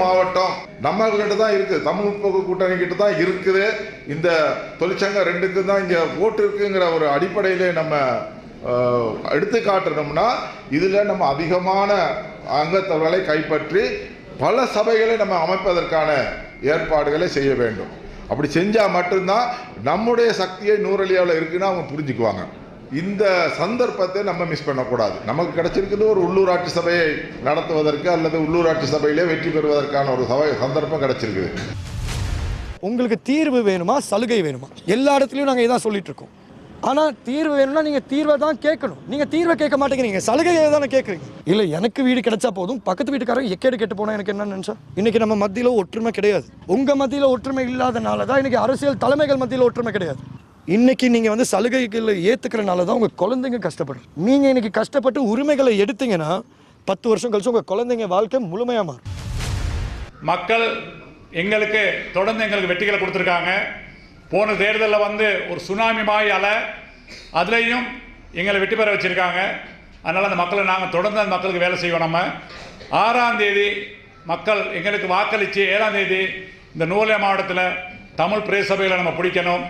மாவட்டம் நம்ம கிட்ட தான் இருக்குது. தமிழ் முற்போக்கு கூட்டணி கிட்ட தான் இருக்குது. இந்த தொழிற்சங்கம் ரெண்டுக்கு தான் இங்கே ஓட்டு இருக்குங்கிற ஒரு அடிப்படையிலே நம்ம எடுத்து காட்டணும்னா இதில் நம்ம அதிகமான அங்கத்தவர்களை கைப்பற்றி பல சபைகளை நம்ம அமைப்பதற்கான ஏற்பாடுகளை செய்ய வேண்டும். அப்படி செஞ்சால் மட்டும்தான் நம்முடைய சக்தியை நூறலியாவில் இருக்குன்னு அவங்க புரிஞ்சுக்குவாங்க. இந்த சந்தர்ப்பத்தை நம்ம மிஸ் பண்ணக்கூடாது. நமக்கு கிடைச்சிருக்குது ஒரு உள்ளூராட்சி சபையை நடத்துவதற்கு அல்லது உள்ளூராட்சி சபையிலே வெற்றி பெறுவதற்கான ஒரு சபை சந்தர்ப்பம் கிடைச்சிருக்குது. உங்களுக்கு தீர்வு வேணுமா? சலுகை வேணுமா? எல்லா இடத்துலையும் நாங்கள் இதான் சொல்லிட்டு இருக்கோம். ஆனால் தீர்வு வேணும்னா நீங்கள் தீர்வை தான் கேட்கணும். நீங்கள் தீர்வை கேட்க மாட்டேங்கிறீங்க. சலுகையை தானே கேட்குறீங்க. இல்லை எனக்கு வீடு கிடைச்சா போதும். பக்கத்து வீட்டுக்காரங்க எக்கேடு கெட்டு போனால் எனக்கு என்ன நினச்சா? இன்றைக்கி நம்ம மத்தியில் ஒற்றுமை கிடையாது. உங்கள் மத்தியில் ஒற்றுமை இல்லாதனால தான் இன்றைக்கி அரசியல் தலைமைகள் மத்தியில் ஒற்றுமை கிடையாது. இன்னைக்கு நீங்கள் வந்து சலுகைகளை ஏற்றுக்கிறனால தான் உங்கள் குழந்தைங்க கஷ்டப்படுறது நீங்கள் இன்னைக்கு கஷ்டப்பட்டு உரிமைகளை எடுத்தீங்கன்னா பத்து வருஷம் கழிச்சு உங்கள் குழந்தைங்க வாழ்க்கை முழுமையாக மாறும். மக்கள் எங்களுக்கு தொடர்ந்து எங்களுக்கு வெற்றிகளை கொடுத்துருக்காங்க. போன தேர்தலில் வந்து ஒரு சுனாமி மாய் அலை அதுலேயும் எங்களை வெற்றி பெற வச்சுருக்காங்க. அதனால் அந்த மக்களை நாங்கள் தொடர்ந்து அந்த மக்களுக்கு வேலை செய்வோம் நம்ம. ஆறாம் தேதி மக்கள் எங்களுக்கு வாக்களித்து ஏழாம் தேதி இந்த நூலே மாவட்டத்தில் தமிழ் பிரேசபையில் நம்ம பிடிக்கணும்.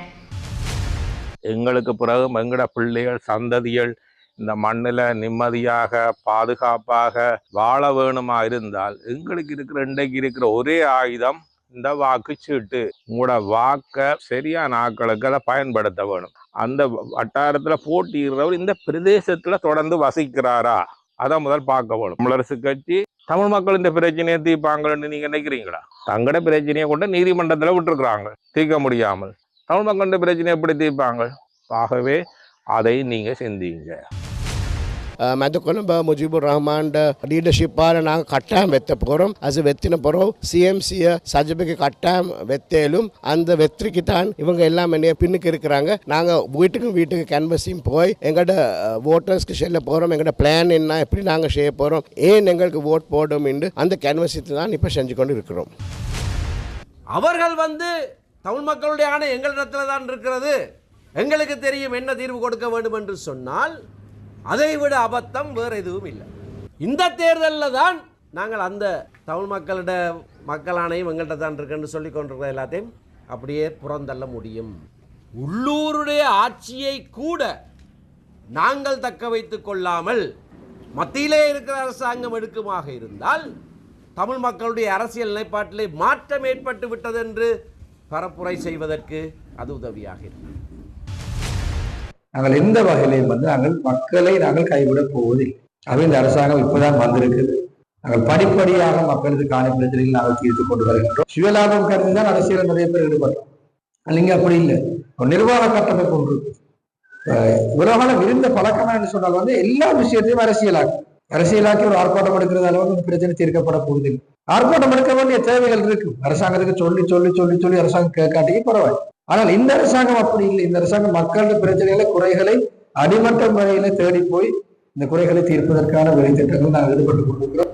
எங்களுக்கு பிறகு எங்களோட பிள்ளைகள் சந்ததிகள் இந்த மண்ணில் நிம்மதியாக பாதுகாப்பாக வாழ வேணுமா இருந்தால் எங்களுக்கு இருக்கிற இன்றைக்கு இருக்கிற ஒரே ஆயுதம் இந்த வாக்குச்சீட்டு. உங்களோட வாக்கை சரியான ஆக்களுக்கு அதை பயன்படுத்த வேணும். அந்த வட்டாரத்தில் போட்டியிடுறவர் இந்த பிரதேசத்தில் தொடர்ந்து வசிக்கிறாரா? அதை முதல் பார்க்க வேணும். தமிழரசு கட்சி தமிழ் மக்கள் இந்த பிரச்சனையை தீர்ப்பாங்கன்னு நீங்கள் நினைக்கிறீங்களா? தங்கட பிரச்சனையை கொண்டு நீதிமன்றத்தில் விட்டுருக்குறாங்க. தீர்க்க முடியாமல். தமிழ் மக்களின் பிரச்சனை எப்படி தீர்ப்பாங்க ஆகவே அதை நீங்க சிந்திங்க මැද කොළඹ මුජිබුර් රහමාන්ඩ ලීඩශිපාල නාග කට්ටෑම් වෙත්ත පොරම් අස வெத்தின பொறவு சிஎம்சிய சஜபக்கு கட்டாயம் வெத்தேலும் அந்த வெற்றிக்குத்தான் இவங்க எல்லாம் என்னைய பின்னுக்கு இருக்கிறாங்க நாங்கள் வீட்டுக்கும் வீட்டுக்கு கேன்வஸையும் போய் எங்கள்ட ஓட்டர்ஸ்க்கு செல்ல போகிறோம் எங்கள்ட பிளான் என்ன எப்படி நாங்கள் செய்ய போகிறோம் ஏன் எங்களுக்கு ஓட் போடும் என்று அந்த கேன்வஸத்தை தான் இப்போ செஞ்சு கொண்டு இருக்கிறோம் அவர்கள் வந்து தமிழ் மக்களுடைய ஆணை எங்களிடத்தில் தான் இருக்கிறது. எங்களுக்கு தெரியும் என்ன தீர்வு கொடுக்க வேண்டும் என்று சொன்னால் அதை விட அபத்தம் வேறு எதுவும் இல்லை. இந்த தேர்தலில் தான் நாங்கள் அந்த தமிழ் மக்களிட மக்கள் ஆணையம் எங்கள்கிட்ட தான் இருக்குன்னு சொல்லி கொண்டிருக்கிற எல்லாத்தையும் அப்படியே புறந்தள்ள முடியும். உள்ளூருடைய ஆட்சியை கூட நாங்கள் தக்க வைத்துக் கொள்ளாமல் மத்தியிலே இருக்கிற அரசாங்கம் எடுக்குமாக இருந்தால் தமிழ் மக்களுடைய அரசியல் நிலைப்பாட்டிலே மாற்றம் ஏற்பட்டு விட்டது என்று பரப்புரை செய்வதற்கு அது உதவியாக இருக்கும். நாங்கள் எந்த வகையிலையும் வந்து நாங்கள் மக்களை நாங்கள் கைவிடப் போவதில்லை. அது இந்த அரசாங்கம் இப்பதான் வந்திருக்குது நாங்கள் படிப்படியாக மக்களுக்கு காணி பிரச்சனைகள் நாங்கள் தீர்த்து கொண்டு வருகின்றோம். சுயலாபம் கருதி தான் அரசியல் நிறைய பேர் ஈடுபட்டோம் இங்க அப்படி இல்லை. நிர்வாக கட்டமைப்பு ஒன்று இருக்கு. அஹ் இவ்வளவு இருந்த பழக்கம் என்று சொன்னால் வந்து எல்லா விஷயத்தையும் அரசியலாக்கும். அரசியலாக்கி ஒரு ஆர்ப்பாட்டம் எடுக்கிறது அளவுக்கு பிரச்சனை தீர்க்கப்பட போவதில்லை. ஆர்ப்பாட்டம் எடுக்க வேண்டிய தேவைகள் இருக்கு. அரசாங்கத்துக்கு சொல்லி சொல்லி சொல்லி சொல்லி அரசாங்கம் கேட்காட்டிக்கு பரவாயில்லை. ஆனால் இந்த அரசாங்கம் அப்படி இல்லை. இந்த அரசாங்கம் மக்களுடைய பிரச்சனைகளை குறைகளை அடிமட்ட முறையில தேடி போய் இந்த குறைகளை தீர்ப்பதற்கான வேலை திட்டங்கள் நாங்கள் ஈடுபட்டுக் கொண்டிருக்கிறோம்.